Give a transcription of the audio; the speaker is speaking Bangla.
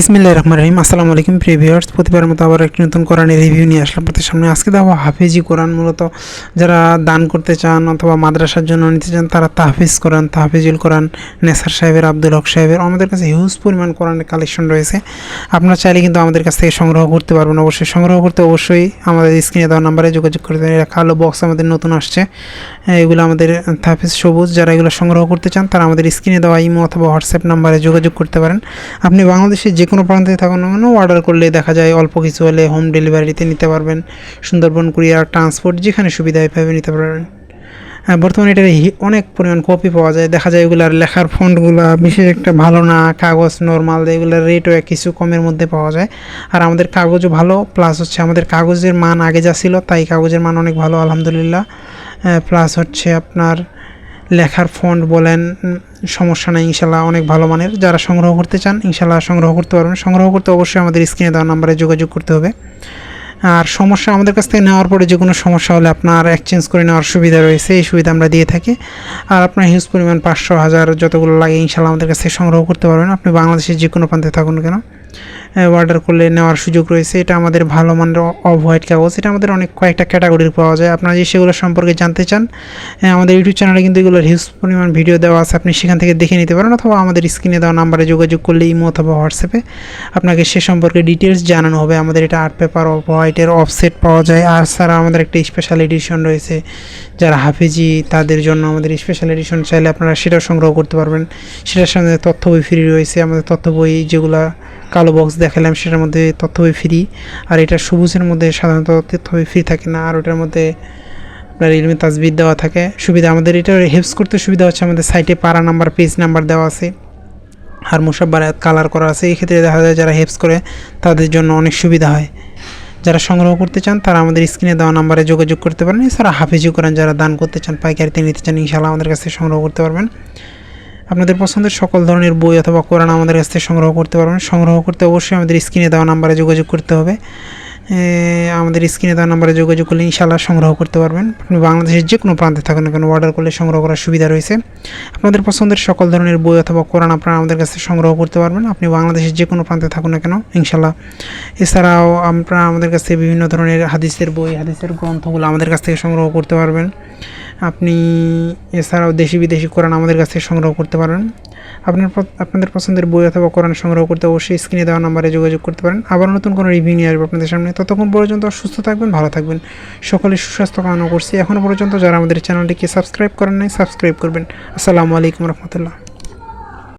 বিসমিল্লাহ রহমান রহিম। আসসালামু আলাইকুম প্রিভিয়ার্স প্রতিবার মতো আবার একটি নতুন কোরআনের রিভিউ নিয়ে আসলাম আপনাদের সামনে। আজকে দেওয়া হাফিজি কোরআন। মূলত যারা দান করতে চান অথবা মাদ্রাসার জন্য নিতে চান, তারা তাহফিজ কোরআন, তাহফিজুল কোরআন, নেসার সাহেবের, আব্দুল হক সাহেবের। আমাদের কাছে হিউজ পরিমাণ কোরআনের কালেকশন রয়েছে। আপনারা চাইলে কিন্তু আমাদের কাছ থেকে সংগ্রহ করতে পারবেন। অবশ্যই সংগ্রহ করতে অবশ্যই আমাদের স্ক্রিনে দেওয়া নাম্বারে যোগাযোগ করে করতে পারেন কালো বক্স আমাদের নতুন আসছে। এগুলো আমাদের তাহফিজ সবুজ। যারা এগুলো সংগ্রহ করতে চান, তারা আমাদের স্ক্রিনে দেওয়া ইমো অথবা হোয়াটসঅ্যাপ নাম্বারে যোগাযোগ করতে পারেন। আপনি বাংলাদেশের যে কোনো প্রান্তে থাকুন না কেন অর্ডার করলে দেখা যায় অল্প কিছু হলে হোম ডেলিভারিতে নিতে পারবেন। সুন্দরবন কুরিয়ার ট্রান্সপোর্ট যেখানে সুবিধা এভাবে নিতে পারবেন। হ্যাঁ, বর্তমানে এটার অনেক পরিমাণ কপি পাওয়া যায়। দেখা যায় এগুলার লেখার ফন্টগুলো বিশেষ একটা ভালো না কাগজ নর্মাল এগুলোর রেটও কিছু কমের মধ্যে পাওয়া যায়। আর আমাদের কাগজও ভালো প্লাস হচ্ছে আমাদের কাগজের মান আগে যা ছিল তাই কাগজের মান অনেক ভালো আলহামদুলিল্লাহ। প্লাস হচ্ছে আপনার লেখার ফন্ট বলেন সমস্যা নেই, ইনশাল্লাহ অনেক ভালো মানের। যারা সংগ্রহ করতে চান, ইনশাল্লাহ সংগ্রহ করতে পারবেন। সংগ্রহ করতে অবশ্যই আমাদের স্ক্রিনে দেওয়া নাম্বারে যোগাযোগ করতে হবে। আর সমস্যা আমাদের কাছ থেকে নেওয়ার পরে যে কোনো সমস্যা হলে আপনার এক্সচেঞ্জ করে নেওয়ার সুবিধা রয়েছে, এই সুবিধা আমরা দিয়ে থাকি। আর আপনার হিউজ পরিমাণ পাঁচশো হাজার যতগুলো লাগে, ইনশাল্লাহ আমাদের কাছ থেকে সংগ্রহ করতে পারবেন। আপনি বাংলাদেশের যে কোনো প্রান্তে থাকুন কেন। অর্ডার করলে নেওয়ার সুযোগ রয়েছে। এটা আমাদের ভালো মানের অফ হোয়াইট কাগজ। এটা আমাদের অনেক কয়েকটা ক্যাটাগরির পাওয়া যায়। আপনারা যদি সেগুলো সম্পর্কে জানতে চান আমাদের ইউটিউব চ্যানেলে কিন্তু এগুলোর হিউজ পরিমাণ ভিডিও দেওয়া আছে। আপনি সেখান থেকে দেখে নিতে পারেন অথবা আমাদের স্ক্রিনে দেওয়া নাম্বারে যোগাযোগ করলে ইমো অথবা হোয়াটসঅ্যাপে আপনাকে সে সম্পর্কে ডিটেলস জানানো হবে। আমাদের এটা আর্ট পেপার অফ হোয়াইটের অফসেট পাওয়া যায়। আর ছাড়া আমাদের একটা স্পেশাল এডিশন রয়েছে, যারা হাফেজি, তাদের জন্য আমাদের স্পেশাল এডিশন চাইলে আপনারা সেটাও সংগ্রহ করতে পারবেন। সেটার সঙ্গে তথ্য বই ফ্রি রয়েছে। আমাদের তথ্য বই যেগুলা কালো বক্স দেখালাম, সেটার মধ্যে তথ্য ফ্রি আর এটা সবুজের মধ্যে সাধারণত তথ্য ফ্রি থাকে না, আর ওটার মধ্যে আপনার ইলমি তাজবিদ দেওয়া থাকে। সুবিধা, আমাদের এটা হেল্পস করতে সুবিধা হচ্ছে আমাদের সাইটে পারা নাম্বার পেজ নাম্বার দেওয়া আছে, আর মুসাব্বার কালার করা আছে। এই ক্ষেত্রে দেখা যায় যারা হেল্পস করে, তাদের জন্য অনেক সুবিধা হয়। যারা সংগ্রহ করতে চান, তারা আমাদের স্ক্রিনে দেওয়া নাম্বারে যোগাযোগ করতে পারেন। এছাড়া হাফিজু করেন যারা দান করতে চান, পাইকারিতে নিতে চান, ইনশাআল্লাহ আমাদের কাছে সংগ্রহ করতে পারবেন। আপনাদের পছন্দের সকল ধরনের বই অথবা কোরআন আমাদের কাছ থেকে সংগ্রহ করতে পারবেন। সংগ্রহ করতে অবশ্যই আমাদের স্ক্রিনে দেওয়া নাম্বারে যোগাযোগ করতে হবে। আমাদের স্ক্রিনে দেওয়া নাম্বারে যোগাযোগ করলে ইনশাআল্লাহ সংগ্রহ করতে পারবেন। আপনি বাংলাদেশের যে কোনো প্রান্তে থাকুন না কেন অর্ডার করলে সংগ্রহ করার সুবিধা রয়েছে। আপনাদের পছন্দের সকল ধরনের বই অথবা কোরআন আপনারা আমাদের কাছে সংগ্রহ করতে পারবেন। আপনি বাংলাদেশের যে কোনো প্রান্তে থাকুন না কেন ইনশাল্লাহ এছাড়াও আপনারা আমাদের কাছ বিভিন্ন ধরনের হাদিসের বই, হাদিসের গ্রন্থগুলো আমাদের কাছ থেকে সংগ্রহ করতে পারবেন। আপনি এছাড়াও দেশি বিদেশি কোরআন আমাদের কাছ থেকে সংগ্রহ করতে পারেন। আপনার আপনাদের পছন্দের বই অথবা কোরআন সংগ্রহ করতে অবশ্যই স্ক্রিনে দেওয়া নাম্বারে যোগাযোগ করতে পারেন। আবার নতুন কোনো রিভিউ নিয়ে আসব আপনাদের সামনে। ততক্ষণ পর্যন্ত সুস্থ থাকবেন, ভালো থাকবেন। সকলে সুস্বাস্থ্য কামনা করছি। এখনও পর্যন্ত যারা আমাদের চ্যানেলটিকে সাবস্ক্রাইব করেন নাই সাবস্ক্রাইব করবেন। আসসালামু আলাইকুম রহমতুল্লাহ।